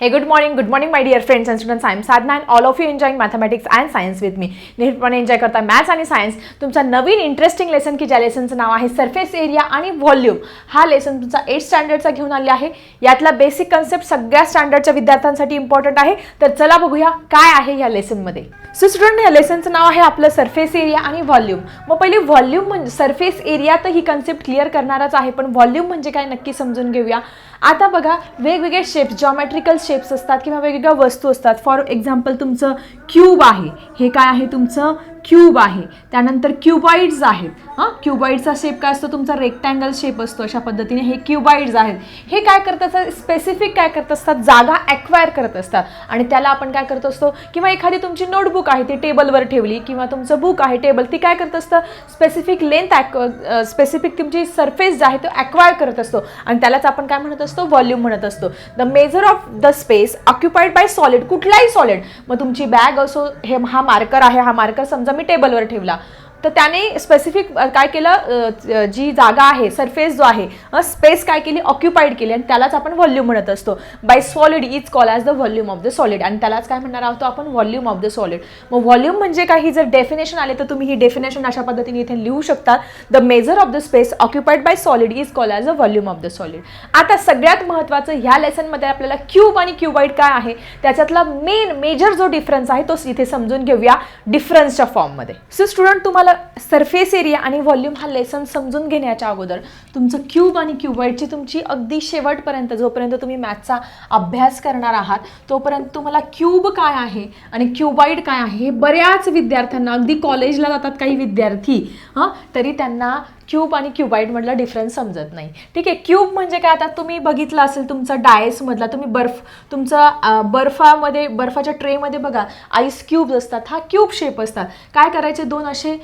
Hey, good morning, good morning, my dear friends and students. I am Sadhna and all of you enjoying mathematics and science with me. Enjoy करता maths आणि science तुमचा नवीन interesting lesson की ज्या लेसनचं नाव आहे surface area आणि व्हॉल्यूम हा लेसन तुमचा एट स्टँडर्डचा घेऊन आले आहे. यातला बेसिक कन्सेप्ट सगळ्या स्टँडर्डच्या विद्यार्थ्यांसाठी इम्पॉर्टंट आहे. तर चला बघूया काय आहे या लेसनमध्ये सो स्टुडंट या लेसनचं नाव आहे आपलं सरफेस एरिया आणि व्हॉल्यूम मग पहिले व्हॉल्यूम म्हणजे सरफेस एरिया तर ही कन्सेप्ट क्लिअर करणारच आहे. पण व्हॉल्यूम म्हणजे काय नक्की समजून घेऊया. आता बघा वेगवेगळे शेप्स जॉमेट्रिकल शेप्स असतात किंवा वेगवेगळ्या वस्तू असतात. फॉर एक्झाम्पल तुमचं क्यूब आहे. हे काय आहे तुमचं? क्यूब आहे. त्यानंतर क्युबाईड्स आहेत. हां? क्युबाईडचा शेप काय असतो? तुमचा रेक्टँगल शेप असतो अशा पद्धतीने हे क्युबाईड्स आहेत. हे काय करत असतात? स्पेसिफिक काय करत असतात? जागा ॲक्वायर करत असतात. आणि त्याला आपण काय करत असतो? किंवा एखादी तुमची नोटबुक आहे ती टेबलवर ठेवली किंवा तुमचं बुक आहे टेबल ती काय करत असतं? स्पेसिफिक लेंथ ॲक्व स्पेसिफिक तुमची सरफेस जे आहे तो ॲक्वायर करत असतो. आणि त्यालाच आपण काय म्हणत असतो? व्हॉल्यूम म्हणत असतो. The measure of the space occupied by solid कुठलाही सॉलिड मग तुमची बॅग असो हे हा मार्कर आहे. हा मार्कर समजा मी टेबलवर ठेवला. तर त्याने स्पेसिफिक काय केलं? जी जागा आहे सरफेस जो आहे स्पेस काय केली? ऑक्युपाईड केली. आणि त्यालाच आपण व्हॉल्यूम म्हणत असतो. By solid is call as the volume of the solid आणि त्यालाच काय म्हणणार आहोत? आपण व्हॉल्यूम ऑफ द सॉलिड मग व्हॉल्यूम म्हणजे काही जर डेफिनेशन आले तर तुम्ही ही डेफिनेशन अशा पद्धतीने इथे लिहू शकता the measure of the space occupied by solid is call as a volume of the solid आता सगळ्यात महत्त्वाचं ह्या लेसनमध्ये आपल्याला क्यूब आणि क्युबाईड काय आहे? त्याच्यातला मेन मेजर जो डिफरन्स आहे तो इथे समजून घेऊया डिफरन्सच्या फॉर्ममध्ये सो स्टुडंट तुम्हाला सरफेस एरिया आणि व्हॉल्यूम हा लेसन समजून घेण्याच्या अगोदर तुमचं क्यूब आणि क्युबाईडची तुमची अगदी शेवटपर्यंत जोपर्यंत तुम्ही मॅथचा अभ्यास करणार आहात तोपर्यंत तुम्हाला क्यूब काय आहे आणि क्युबाईड काय आहे हे बऱ्याच विद्यार्थ्यांना अगदी कॉलेजला जातात काही विद्यार्थी हां तरी त्यांना क्यूब आणि क्युबाईडमधला डिफरन्स समजत नाही. ठीक आहे क्यूब म्हणजे काय? आता तुम्ही बघितलं असेल तुमचा डायसमधला तुम्ही बर्फ तुमचा बर्फामध्ये बर्फाच्या ट्रेमध्ये बघा आईस क्यूब्स असतात. हा क्यूब शेप असतात. काय करायचे दोन असे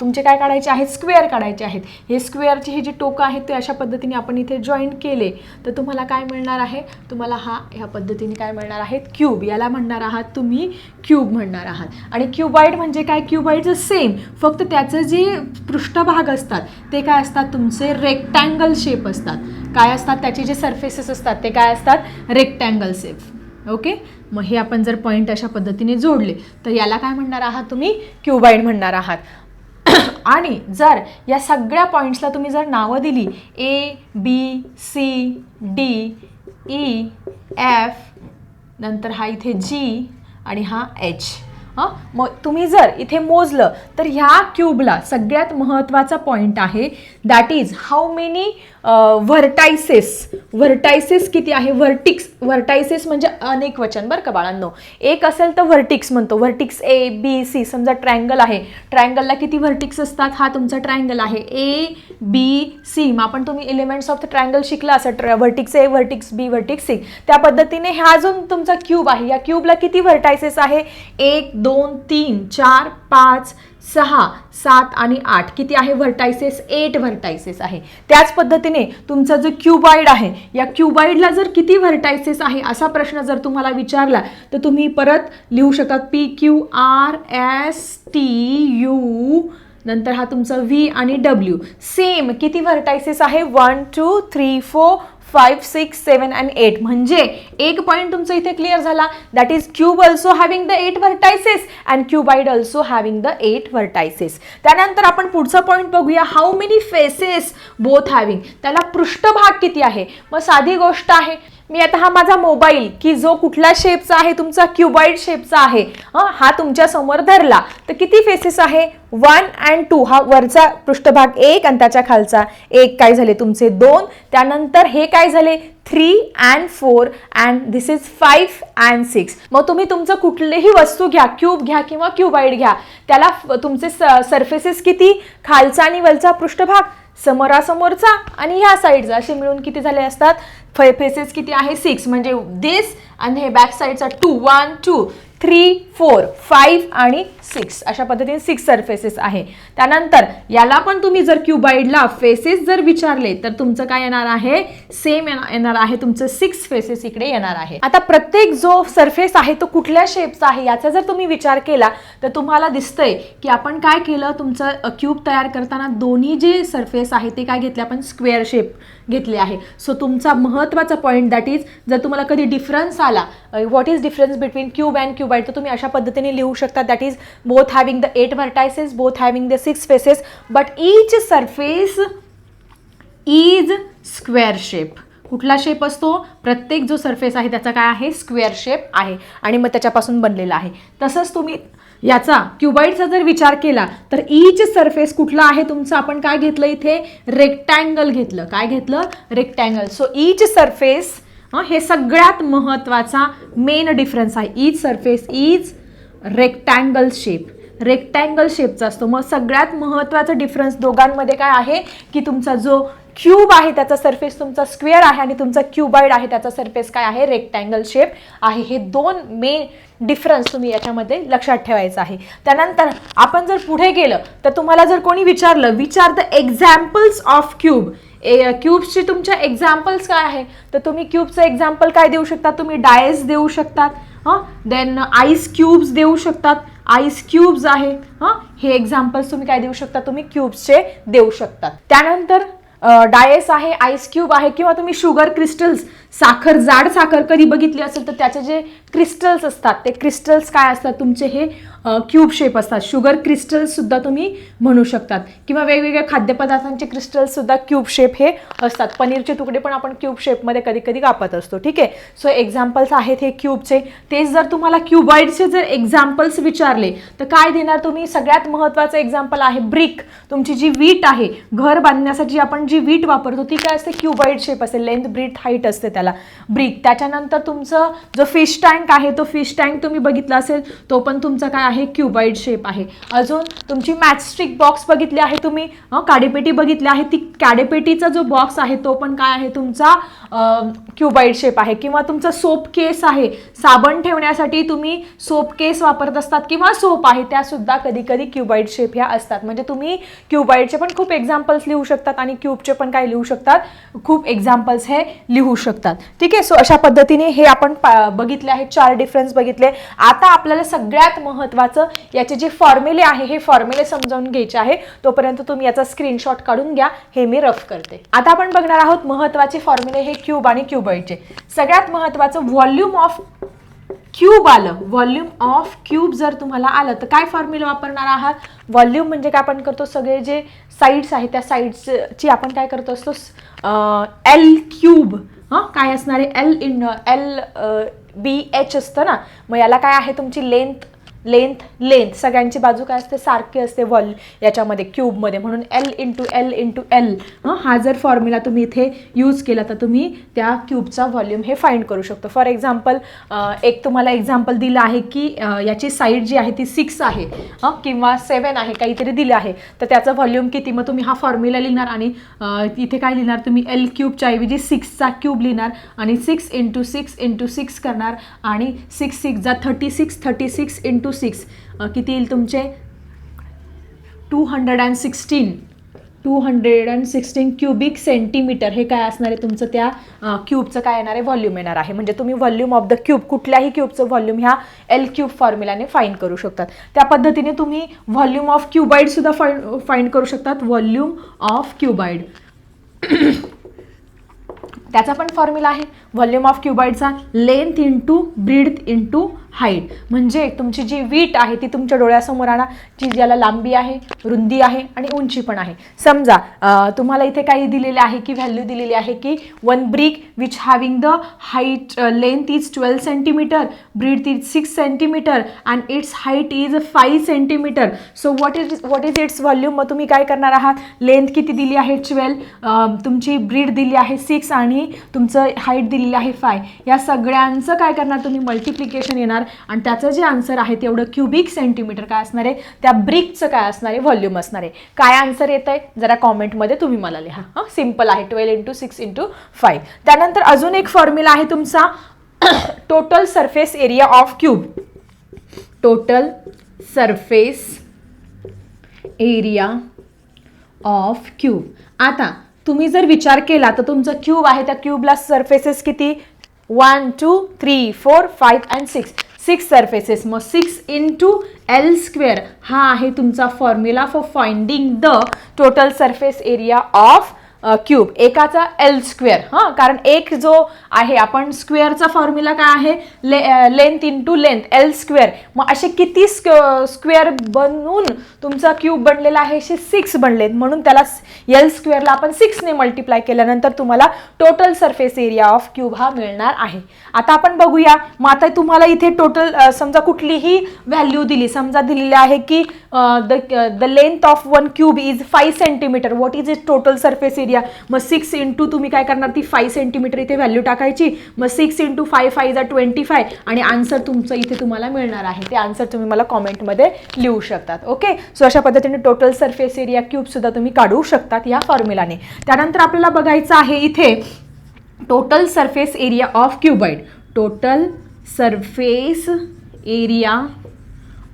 तुमचे काय काढायचे आहेत? स्क्वेअर काढायचे आहेत. हे स्क्वेअरचे हे जे टोकं आहेत ते अशा पद्धतीने आपण इथे जॉईंट केले तर तुम्हाला काय मिळणार आहे? तुम्हाला हा ह्या पद्धतीने काय मिळणार आहेत? क्यूब. याला म्हणणार आहात तुम्ही क्यूब म्हणणार आहात. आणि क्यूबाईड म्हणजे काय? क्युबाईडचं सेम. फक्त त्याचं जे पृष्ठभाग असतात ते काय असतात? तुमचे रेक्टँगल शेप असतात. काय असतात? त्याचे जे सरफेसेस असतात ते काय असतात? रेक्टँगल शेप ओके मग हे आपण जर पॉईंट अशा पद्धतीने जोडले तर याला काय म्हणणार आहात तुम्ही? क्युबाईड म्हणणार आहात. आणि जर या सगळ्या पॉईंट्सला तुम्ही जर नावं दिली A B C D E F नंतर हा इथे जी आणि हा एच हां? मग तुम्ही जर इथे मोजलं तर ह्या क्यूबला सगळ्यात महत्त्वाचा पॉईंट आहे. That is how many vertices vertices किती आहे? व्हर्टिक्स व्हर्टायसेस म्हणजे अनेक वचन बरं का बाळांनो. एक असेल तर व्हर्टिक्स म्हणतो. व्हर्टिक्स ए बी सी समजा ट्रायंगल आहे. ट्रायंगलला किती व्हर्टिक्स असतात? हा तुमचा ट्रायंगल आहे. ए बी सी मग आपण तुम्ही एलिमेंट्स ऑफ द ट्रायंगल शिकला असं. ट्र व्हर्टिक्स ए व्हर्टिक्स बी व्हर्टिक्स सी त्या पद्धतीने हा जो तुमचा क्यूब आहे. या क्यूबला किती व्हर्टायसेस आहे? एक दोन तीन चार पाच सहा सात आणि आठ. किती आहे व्हर्टायसेस? एट व्हर्टायसेस आहे. त्याच पद्धतीने तुमचा जो क्युबाईड आहे या क्युबाईडला जर किती व्हर्टायसेस आहे असा प्रश्न जर तुम्हाला विचारला तर तुम्ही परत लिहू शकतात P Q R S T U नंतर हा तुमचा व्ही आणि डब्ल्यू. सेम किती व्हर्टायसेस आहे? One two three four five six seven and eight म्हणजे एक पॉईंट तुमचा इथे क्लिअर झाला. That is cube also having the eight vertices and cuboid also having the eight vertices त्यानंतर आपण पुढचा पॉईंट बघूया. How many faces both having त्याला पृष्ठभाग किती आहे? मग साधी गोष्ट आहे. मी आता हा माझा मोबाईल की जो कुठल्या शेपचा आहे तुमचा क्युबाईड शेपचा आहे हं, हा तुमच्यासमोर धरला तर किती फेसेस आहे? वन अँड टू हा वरचा पृष्ठभाग एक आणि त्याच्या खालचा एक. काय झाले तुमचे दोन? त्यानंतर हे काय झाले? Three and four and this is five and six मग तुम्ही तुमचं कुठलीही वस्तू घ्या क्यूब घ्या किंवा क्युबाईड घ्या त्याला तुमचे स सरफेसेस किती? खालचा आणि वरचा पृष्ठभाग समोरासमोरचा आणि ह्या साईडचा असे मिळून किती झाले असतात? फे फेसेस किती आहे? सिक्स म्हणजे दिस आणि हे बॅक साईडचा two one two three four five आणि सिक्स. अशा पद्धतीने सिक्स सरफेसेस आहे. त्यानंतर याला पण तुम्ही जर क्युबाईडला फेसेस जर विचारले तर तुमचं काय येणार आहे? सेम येणार आहे. तुमचं सिक्स फेसेस इकडे येणार आहे. आता प्रत्येक जो सरफेस आहे तो कुठल्या शेपचा आहे याचा जर तुम्ही विचार केला तर तुम्हाला दिसतंय की आपण काय केलं? तुमचं क्यूब तयार करताना दोन्ही जे सरफेस आहे ते काय घेतले? आपण स्क्वेअर शेप घेतले आहे. सो तुमचा महत्त्वाचा पॉईंट दॅट इज जर तुम्हाला कधी डिफरन्स आला what is difference between cube and cuboid तर तुम्ही अशा पद्धतीने लिहू शकता. That is both having the eight vertices both having the six faces but each surface is square shape कुठला शेप असतो? प्रत्येक जो सरफेस आहे त्याचा काय आहे? स्क्वेअर शेप आहे. आणि मग त्याच्यापासून बनलेला आहे. तसंच तुम्ही याचा क्युबाईडचा जर विचार केला तर ईच सरफेस कुठला आहे तुमचं? आपण काय घेतलं इथे? रेक्टँगल घेतलं. काय घेतलं? रेक्टँगल सो ईच सरफेस हे सगळ्यात महत्त्वाचा मेन डिफरन्स आहे. Each surface is rectangle shape rectangle शेपचा असतो. मग सगळ्यात महत्त्वाचा डिफरन्स दोघांमध्ये काय आहे? की तुमचा जो क्यूब आहे त्याचा सरफेस तुमचा स्क्वेअर आहे आणि तुमचा क्युबाईड आहे त्याचा सरफेस काय आहे? रेक्टँगल शेप आहे. हे दोन मेन डिफरन्स तुम्ही याच्यामध्ये लक्षात ठेवायचं आहे. त्यानंतर आपण जर पुढे गेलं तर तुम्हाला जर कोणी विचारलं विचार the examples of cube a क्यूब्सचे तुमच्या एक्झाम्पल्स काय आहे? तर तुम्ही क्यूबचं एक्झाम्पल काय देऊ शकता? तुम्ही डायस देऊ शकतात हां? देन आईस क्यूब्स देऊ शकतात. आईस क्यूब्स आहे हां? हे एक्झाम्पल्स तुम्ही काय देऊ शकता? तुम्ही क्यूब्सचे देऊ शकतात. त्यानंतर डायस आहे आईस क्यूब आहे किंवा तुम्ही शुगर क्रिस्टल्स साखर जाड साखर कधी बघितली असेल तर त्याचे जे क्रिस्टल्स असतात ते क्रिस्टल्स काय असतात? तुमचे हे क्यूब शेप असतात. शुगर क्रिस्टल्ससुद्धा तुम्ही म्हणू शकतात. किंवा वेगवेगळ्या खाद्यपदार्थांचे क्रिस्टल्ससुद्धा क्यूब शेप हे असतात. पनीरचे तुकडे पण आपण क्यूब शेपमध्ये कधी कधी कापत असतो. ठीक आहे? सो एक्झाम्पल्स आहेत हे क्यूबचे तेच जर तुम्हाला क्यूबॉइडचे जर एक्झाम्पल्स विचारले तर काय देणार तुम्ही? सगळ्यात महत्त्वाचं एक्झाम्पल आहे ब्रिक तुमची जी वीट आहे घर बांधण्यासाठी आपण जी वीट वापरतो ती काय असते? क्यूबॉइड शेप असते. लेंथ ब्रीथ हाईट असते त्याला. ब्रिक त्याच्यानंतर तुमचं जो फिश टँक आहे तो फिश टँक तुम्ही बघितला असेल तो पण तुमचा काय आहे? आहे क्युबाईड शेप आहे. अजून तुमची मॅचस्टिक बॉक्स बघितली आहे तुम्ही? काडेपेटी बघितली आहे. ती काडेपेटीचा जो बॉक्स आहे तो पण काय आहे? तुमचा क्युबाईड शेप आहे. किंवा तुमचा सोप केस आहे. साबण ठेवण्यासाठी तुम्ही सोप केस वापरत असतात किंवा सोप आहे त्या सुद्धा कधी कधी क्युबाईड शेप ह्या असतात. म्हणजे तुम्ही क्युबाईडचे पण खूप एक्झाम्पल्स लिहू शकतात आणि क्यूबचे पण काय लिहू शकतात. खूप एक्झाम्पल्स हे लिहू शकतात. ठीक आहे? सो अशा पद्धतीने हे आपण बघितले आहे. चार डिफरन्स बघितले. आता आपल्याला सगळ्यात महत्त्वाचं याचे जे फॉर्म्युले आहे हे फॉर्म्युले समजावून घ्यायचे आहे. तोपर्यंत तुम्ही याचा स्क्रीनशॉट काढून घ्या हे मी रफ करते. आता आपण बघणार आहोत महत्त्वाचे फॉर्म्युले हे क्यूब आणि क्युबाईडचे सगळ्यात महत्त्वाचं व्हॉल्यूम ऑफ क्यूब आलं. व्हॉल्यूम ऑफ क्यूब जर तुम्हाला आलं तर काय फॉर्म्युला वापरणार आहात? व्हॉल्यूम म्हणजे काय आपण करतो? सगळे जे साईड्स आहेत त्या साईड्सची आपण काय करतो असतो? एल क्यूब हां? काय असणार आहे? L in L B H असतं ना? मग याला काय आहे? तुमची लेंथ लेंथ लेंथ. सगळ्यांची बाजू काय असते? सारखी असते वॉल याच्यामध्ये क्यूबमध्ये म्हणून L into L into L हा जर फॉर्म्युला तुम्ही इथे यूज केला तर तुम्ही त्या क्यूबचा व्हॉल्यूम हे फाइंड करू शकतो. फॉर एक्झाम्पल एक तुम्हाला एक्झाम्पल दिलं आहे की याची साईड जी आहे ती सिक्स आहे. हं, किंवा सेवन आहे काहीतरी दिलं आहे. तर त्याचं व्हॉल्यूम किती? मग तुम्ही हा फॉर्म्युला लिहिणार आणि इथे काय लिहिणार? तुम्ही एल क्यूबच्या ऐवजी सिक्सचा क्यूब लिहिणार आणि six into six into six करणार आणि सिक्स सिक्स जा thirty six thirty six into six किती येईल तुमचे? Two hundred and sixteen two hundred and sixteen cubic centimetre हे काय असणार आहे तुमचं त्या क्यूबचं काय येणार आहे? व्हॉल्यूम येणार आहे. म्हणजे तुम्ही व्हॉल्यूम ऑफ द क्यूब कुठल्याही क्यूबचं व्हॉल्यूम ह्या एल क्यूब फॉर्म्युलाने फाईंड करू शकतात. त्या पद्धतीने तुम्ही व्हॉल्यूम ऑफ क्युबाईड सुद्धा फाईंड फाईंड करू शकतात. व्हॉल्यूम ऑफ क्युबाईड त्याचा पण फॉर्म्युला आहे. Volume of क्युबाईडचा length into breadth into height म्हणजे तुमची जी वीट आहे ती तुमच्या डोळ्यासमोर आणा. जी ज्याला लांबी आहे रुंदी आहे आणि उंची पण आहे. समजा तुम्हाला इथे काही दिलेले आहे की व्हॅल्यू दिलेली आहे की one brick which having the height length is twelve centimetre breadth is six centimetre and its height is five centimetre so what is what is its volume मग तुम्ही काय करणार आहात? लेंथ किती दिली आहे? ट्वेल्व तुमची ब्रीड दिली आहे सिक्स आणि तुमचं हाईट दिलेलं आहे फाय या सगळ्यांचं काय करणार? तुम्ही मल्टिप्लिकेशन येणार. आणि त्याचं जे आन्सर आहे तेवढं क्युबिक सेंटीमीटर काय असणार आहे? त्या ब्रिकचं काय असणार आहे? व्हॉल्यूम असणार आहे. काय आन्सर येत आहे जरा कॉमेंटमध्ये तुम्ही मला लिहा. हां? सिंपल आहे. Twelve into six into five त्यानंतर अजून एक फॉर्म्युला आहे तुमचा. Total surface area of cube total surface area of cube आता तुम्ही जर विचार केला तर तुमचं क्यूब आहे त्या क्यूबला सरफेसेस किती? One two three four five and six six surfaces मग सिक्स इंटू एल स्क्वेअर हा आहे तुमचा formula for finding the total surface area of cube एकाचा एल स्क्वेअर हां कारण एक जो आहे आपण स्क्वेअरचा फॉर्म्युला काय आहे? ले length into length L square मग असे किती स्क्वेअर बनवून तुमचा क्यूब बनलेला आहे? असे सिक्स बनलेत. म्हणून त्याला एल स्क्वेअरला आपण सिक्सने मल्टिप्लाय केल्यानंतर तुम्हाला total surface area of cube हा मिळणार आहे. आता आपण बघूया. मग आता तुम्हाला इथे टोटल समजा कुठलीही व्हॅल्यू दिली समजा दिलेली आहे की the the length of one cube is five centimetre what is is total surface area मग सिक्स इंटू तुम्ही काय करणार? ती फाईव्ह सेंटीमीटर इथे व्हॅल्यू टाकायची. मग सिक्स इंटू फाय फाय जा ट्वेंटी फाय आणि आन्सर तुमचं इथे तुम्हाला मिळणार आहे. ते आन्सर तुम्ही मला कॉमेंटमध्ये लिहू शकतात. ओके सो अशा पद्धतीने टोटल सरफेस एरिया क्यूबसुद्धा तुम्ही काढू शकतात या फॉर्म्युलाने त्यानंतर आपल्याला बघायचं आहे इथे total surface area of cuboid total surface area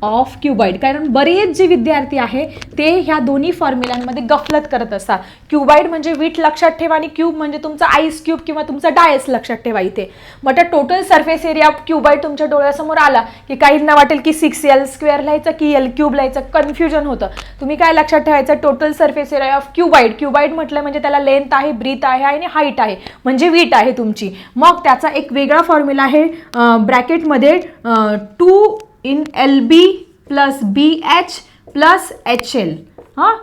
of cuboid कारण बरेच जे विद्यार्थी आहे ते ह्या दोन्ही फॉर्म्युलांमध्ये गफलत करत असतात. क्युबाईड म्हणजे वीट लक्षात ठेवा आणि क्यूब म्हणजे तुमचा आईस क्यूब किंवा तुमचा डायस लक्षात ठेवा इथे. मग त्या total surface area of cuboid तुमच्या डोळ्यासमोर आला की काहींना वाटेल की सिक्स एल स्क्वेअर लिहायचं की एल क्यूब लिहायचं. कन्फ्युजन होतं. तुम्ही काय लक्षात ठेवायचं? Total surface area of cuboid cuboid म्हटलं म्हणजे त्याला लेंथ आहे ब्रीथ आहे आणि हाईट आहे. म्हणजे वीट आहे तुमची. मग त्याचा एक वेगळा फॉर्म्युला आहे ब्रॅकेटमध्ये two in L B plus B H plus H L. हां?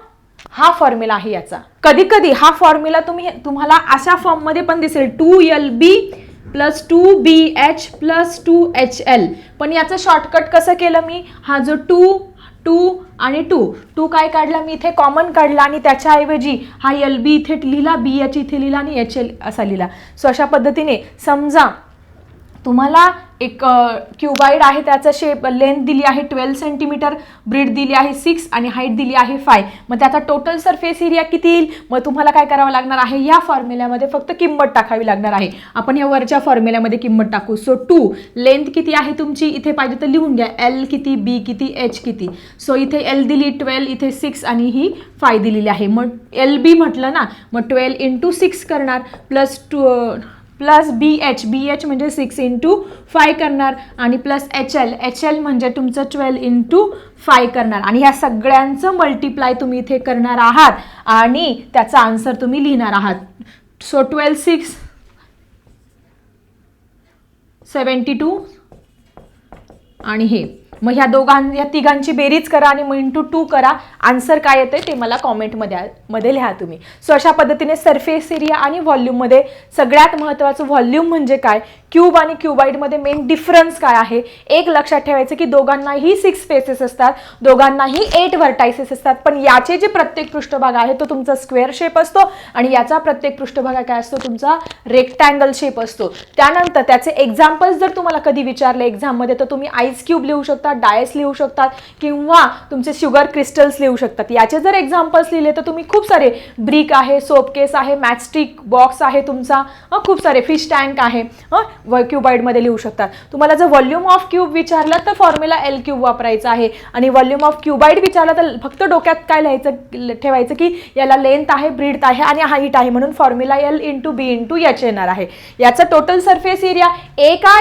हा फॉर्म्युला आहे याचा. कधी कधी हा फॉर्म्युला तुम्ही तुम्हाला अशा फॉर्ममध्ये पण दिसेल. Two L B plus two B H plus two H L. पण याचं शॉर्टकट कसं केलं मी? हा जो टू टू आणि टू. टू काय काढला? मी इथे कॉमन काढला आणि त्याच्याऐवजी हा एल बी इथे लिहिला बी एच इथे लिहिला आणि एच एल असा लिहिला. सो अशा पद्धतीने समजा तुम्हाला एक क्युबाईड आहे त्याचं शेप लेंथ दिली आहे ट्वेल्व सेंटीमीटर ब्रीड दिली आहे सिक्स आणि हाईट दिली आहे फाय मग त्याचा टोटल सरफेस एरिया किती येईल? मग तुम्हाला काय करावं लागणार आहे? या फॉर्म्युल्यामध्ये फक्त किंमत टाकावी लागणार आहे. आपण या वरच्या फॉर्म्युल्यामध्ये किंमत टाकू. सो टू लेंथ किती आहे तुमची? इथे पाहिजे तर लिहून घ्या. एल किती बी किती एच किती. सो इथे एल दिली ट्वेल्व इथे सिक्स आणि ही फाय दिलेली आहे. मग एल बी म्हटलं ना मग ट्वेल्व इंटू सिक्स करणार. Plus two plus B H B H म्हणजे सिक्स इंटू फाय करणार. आणि plus H L H L म्हणजे तुमचं ट्वेल्व इंटू फाय करणार. आणि ह्या सगळ्यांचं मल्टिप्लाय तुम्ही इथे करणार आहात. आणि त्याचा आन्सर तुम्ही लिहिणार आहात. So twelve six seventy two आणि हे. मग ह्या दोघां ह्या तिघांची बेरीज करा आणि मग इंटू टू करा. आन्सर काय येते ते मला कॉमेंटमध्ये मध्ये लिहा तुम्ही. सो अशा पद्धतीने सरफेस एरिया आणि व्हॉल्यूममध्ये सगळ्यात महत्त्वाचं व्हॉल्यूम म्हणजे काय? क्यूब आणि क्युबाईडमध्ये मेन डिफरन्स काय आहे? एक लक्षात ठेवायचं की दोघांनाही सिक्स फेसेस असतात दोघांनाही एट व्हर्टायसेस असतात. पण याचे जे प्रत्येक पृष्ठभाग आहे तो तुमचा स्क्वेअर शेप असतो आणि याचा प्रत्येक पृष्ठभाग काय असतो? तुमचा रेक्टँगल शेप असतो. त्यानंतर त्याचे एक्झाम्पल्स जर तुम्हाला कधी विचारले एक्झाममध्ये तर तुम्ही आईस क्यूब लिहू शकता डायस लिहू शकतात किंवा तुमचे शुगर क्रिस्टल्स लिहू शकतात. याचे जर एक्झाम्पल्स लिहिले तर तुम्ही खूप सारे ब्रिक आहे सोपकेस आहे मॅचस्टिक बॉक्स आहे तुमचा. खूप सारे फिश टँक आहे. व क्युबाईडमध्ये लिहू शकतात. तुम्हाला जर व्हॉल्यूम ऑफ क्यूब विचारलं तर फॉर्म्युला एल क्यूब वापरायचा आहे. आणि व्हॉल्यूम ऑफ क्युबाईड विचारलं तर फक्त डोक्यात काय लिहायचं ठेवायचं की याला लेंथ आहे ब्रीड आहे आणि हाईट आहे म्हणून formula L into B into H येणार आहे. याचं टोटल सरफेस एरिया एका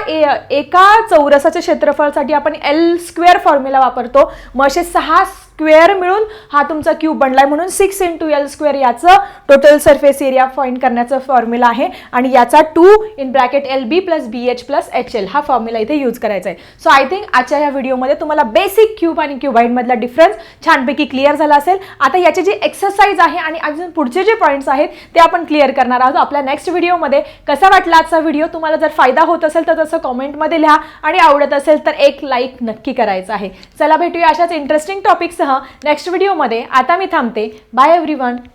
एका चौरसाच्या क्षेत्रफळासाठी आपण एल स्क्वेअर फॉर्म्युला वापरतो. मग असे सहा स्क्वेअर मिळून हा तुमचा क्यूब बनलाय. म्हणून सिक्स इंटू एल स्क्वेअर याचं टोटल सरफेस एरिया फाइंड करण्याचं फॉर्म्युला आहे. आणि याचा two in bracket L B plus B H plus H L हा फॉर्म्युला इथे यूज करायचा आहे सो आय थिंक आजच्या या व्हिडिओमध्ये तुम्हाला बेसिक क्यूब आणि क्युबाईडमधला डिफरन्स छानपैकी क्लिअर झाला असेल. आता याची जी एक्सरसाइज आहे आणि अजून पुढचे जे पॉईंट्स आहेत ते आपण क्लिअर करणार आहोत आपल्या नेक्स्ट व्हिडिओमध्ये कसा वाटला आजचा व्हिडिओ तुम्हाला जर फायदा होत असेल तर तसं कॉमेंटमध्ये लिहा. आणि आवडत असेल तर एक लाईक नक्की करायचं आहे. चला भेटूया अशाच इंटरेस्टिंग टॉपिकसह नेक्स्ट व्हिडिओमध्ये आता मी थांबते. Bye every